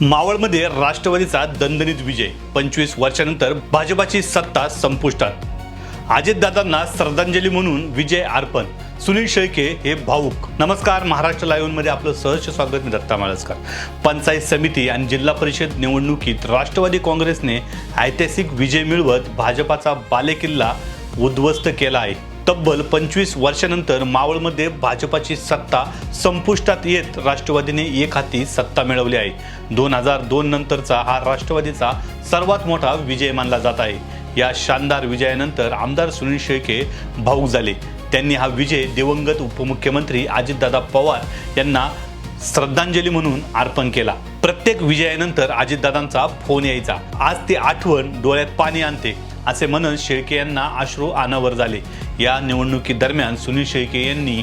मावळमध्ये राष्ट्रवादीचा दणदणीत विजय. पंचवीस वर्षानंतर भाजपाची सत्ता संपुष्टात. अजितदादांना श्रद्धांजली म्हणून विजय अर्पण. सुनील शेळके हे भाऊक नमस्कार महाराष्ट्र लाईव्हमध्ये आपलं सहर्ष स्वागत मी दत्ता माळसकर. पंचायत समिती आणि जिल्हा परिषद निवडणुकीत राष्ट्रवादी काँग्रेसने ऐतिहासिक विजय मिळवत भाजपाचा बालेकिल्ला उद्ध्वस्त केला आहे. तब्बल पंचवीस वर्षानंतर मावळमध्ये भाजपाची सत्ता संपुष्टात येत राष्ट्रवादीने एक हाती सत्ता मिळवली आहे. दोन हजार दोन नंतरचा हा राष्ट्रवादीचा सर्वात मोठा विजय मानला जात आहे. या शानदार विजयानंतर आमदार सुनील शेळके भाऊक झाले. त्यांनी हा विजय दिवंगत उपमुख्यमंत्री अजितदादा पवार यांना श्रद्धांजली म्हणून अर्पण केला. प्रत्येक विजयानंतर अजितदादांचा फोन यायचा. आज ती आठवण डोळ्यात पाणी आणते असे म्हणत शेळके यांना अश्रू अनावर झाले. या निवडणुकीदरम्यान सुनील शेळके यांनी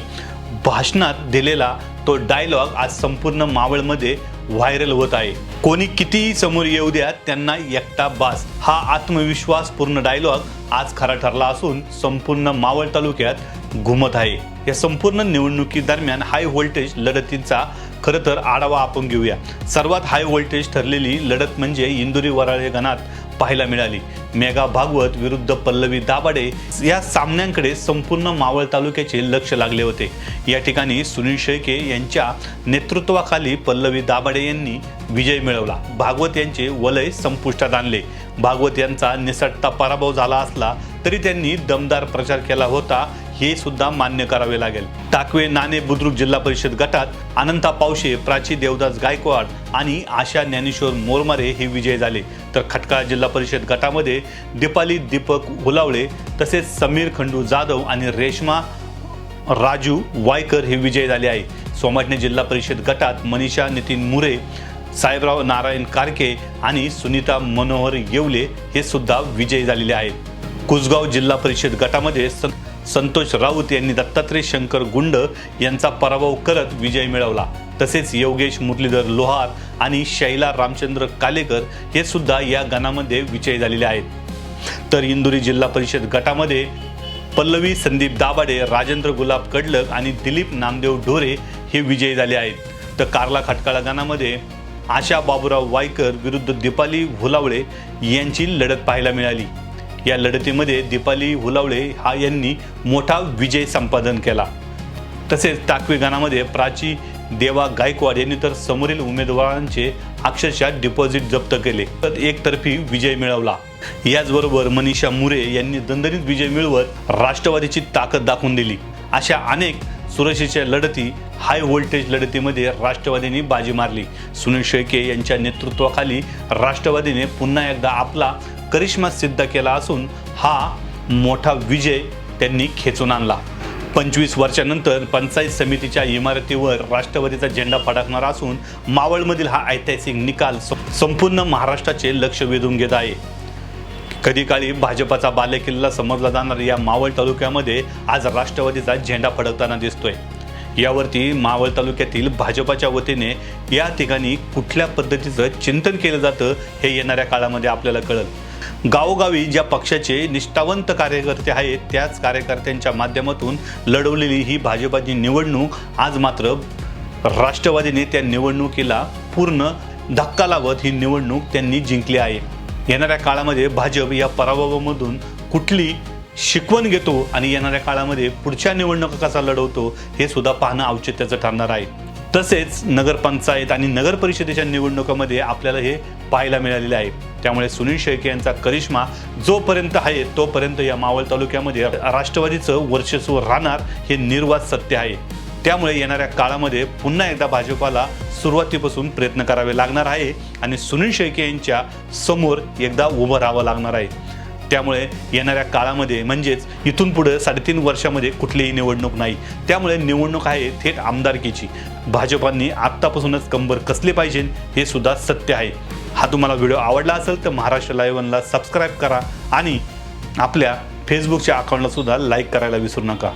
भाषणात दिलेला तो डायलॉग आज संपूर्ण मावळमध्ये व्हायरल होत आहे. कोणी कितीही समोर येऊ द्या त्यांना एकटा बास. हा आत्मविश्वास पूर्ण डायलॉग आज खरा ठरला असून संपूर्ण मावळ तालुक्यात घुमत आहे. या संपूर्ण निवडणुकीदरम्यान हाय व्होल्टेज लढतींचा खरं तर आढावा आपण घेऊया. सर्वात हाय व्होल्टेज ठरलेली लढत म्हणजे इंदुरी वराळे गणात पाहायला मिळाली. मेघा भागवत विरुद्ध पल्लवी दाभाडे या सामन्यांकडे संपूर्ण मावळ तालुक्याचे लक्ष लागले होते. या ठिकाणी सुनील शेळके यांच्या नेतृत्वाखाली पल्लवी दाभाडे यांनी विजय मिळवला. भागवत यांचे वलय संपुष्टात आणले. भागवत यांचा निसटता पराभव झाला असला तरी त्यांनी दमदार प्रचार केला होता. हे सुद्धा मान्य करावे लागेल. टाकवे नाणे बुद्रुक जिल्हा परिषद गटात अनंता पावशे प्राची देवदास गायकवाड आणि आशा ज्ञानेश्वर मोरमारे हे विजय झाले. तर खटकाळ जिल्हा परिषद गटामध्ये दीपाली दीपक उलावळे तसेच समीर खंडू जाधव आणि रेश्मा राजू वायकर हे विजय झाले आहे. सोमाटणे जिल्हा परिषद गटात मनीषा नितीन मुरे साहेबराव नारायण कारके आणि सुनीता मनोहर येवले हे सुद्धा विजयी झालेले आहेत. कुसगाव जिल्हा परिषद गटामध्ये संतोष राऊत यांनी दत्तात्रय शंकर गुंड यांचा पराभव करत विजय मिळवला. तसेच योगेश मुरलीधर लोहार आणि शैला रामचंद्र कालेकर हे सुद्धा या गणामध्ये विजयी झालेले आहेत. तर इंदुरी जिल्हा परिषद गटामध्ये पल्लवी संदीप दाभाडे राजेंद्र गुलाब कडलक आणि दिलीप नामदेव ढोरे हे विजयी झाले आहेत. तर कार्ला खटकाळा गणामध्ये आशा बाबुराव वायकर विरुद्ध दीपाली भुलावळे यांची लढत पाहायला मिळाली. या लढतीमध्ये दीपाली हुलावळे हा यांनी मोठा विजय संपादन केला. तसेच ताकवी गानामध्ये प्राची देवा गायकवाड यांनी तर समोरील उमेदवारांचे अक्षरशः डिपॉझिट जप्त केले. तर एकतर्फी विजय मिळवला. याचबरोबर मनीषा मुरे यांनी दणदणीत विजय मिळवत राष्ट्रवादीची ताकद दाखवून दिली. अशा अनेक सुरक्षेच्या लढती हाय व्होल्टेज लढतीमध्ये राष्ट्रवादीने बाजी मारली. सुनील शेळके यांच्या नेतृत्वाखाली राष्ट्रवादीने पुन्हा एकदा आपला करिश्मा सिद्ध केला असून हा मोठा विजय त्यांनी खेचून आणला. पंचवीस वर्षानंतर पंचायत समितीच्या इमारतीवर राष्ट्रवादीचा झेंडा फडकणार असून मावळमधील हा ऐतिहासिक निकाल संपूर्ण महाराष्ट्राचे लक्ष वेधून घेत आहे. कधी काळी भाजपाचा बालेकिल्ला समजला जाणार या मावळ तालुक्यामध्ये आज राष्ट्रवादीचा झेंडा फडकताना दिसतोय. यावरती मावळ तालुक्यातील भाजपाच्या वतीने या ठिकाणी कुठल्या पद्धतीचं चिंतन केलं जातं हे येणाऱ्या काळामध्ये आपल्याला कळल. गावोगावी ज्या पक्षाचे निष्ठावंत कार्यकर्ते आहेत त्याच कार्यकर्त्यांच्या माध्यमातून लढवलेली ही भाजपाची निवडणूक आज मात्र राष्ट्रवादीने त्या निवडणुकीला पूर्ण धक्का लावत ही निवडणूक त्यांनी जिंकली आहे. येणाऱ्या काळामध्ये भाजप या पराभवामधून कुठली शिकवण घेतो आणि येणाऱ्या काळामध्ये पुढच्या निवडणुका कसा लढवतो हे सुद्धा पाहणं औचित्याचं ठरणार आहे. तसेच नगरपंचायत आणि नगर परिषदेच्या निवडणुकामध्ये आपल्याला हे पाहायला मिळालेले आहे. त्यामुळे सुनील शेळके यांचा करिश्मा जोपर्यंत आहे तोपर्यंत या मावळ तालुक्यामध्ये राष्ट्रवादीचं वर्चस्व राहणार हे निर्वाद सत्य आहे. त्यामुळे येणाऱ्या काळामध्ये पुन्हा एकदा भाजपाला सुरुवातीपासून प्रयत्न करावे लागणार आहे आणि सुनील शेळके यांच्या समोर एकदा उभं राहावं लागणार आहे. त्यामुळे येणाऱ्या काळामध्ये म्हणजेच इथून पुढे साडेतीन वर्षामध्ये कुठलीही निवडणूक नाही. त्यामुळे निवडणूक आहे थेट आमदारकीची. भाजपांनी आत्तापासूनच कंबर कसले पाहिजे हे सुद्धा सत्य आहे. हा तुम्हाला व्हिडिओ आवडला असेल तर महाराष्ट्र लाईव्हनला सबस्क्राईब करा आणि आपल्या फेसबुकच्या अकाउंटला सुद्धा लाईक करायला विसरू नका.